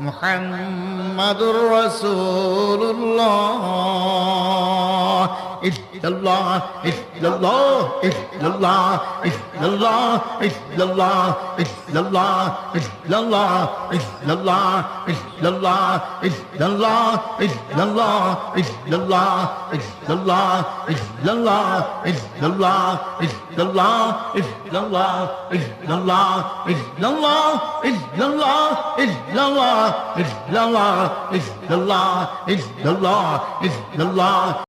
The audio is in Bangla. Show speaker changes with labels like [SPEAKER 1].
[SPEAKER 1] محمد رسول الله the the the the the the the the the the the law? law? law? law? law? law? law? law? law? law? law? illallah the law? illallah the law? illallah the law? illallah the law? illallah the law? illallah the law? illallah the law? illallah the law?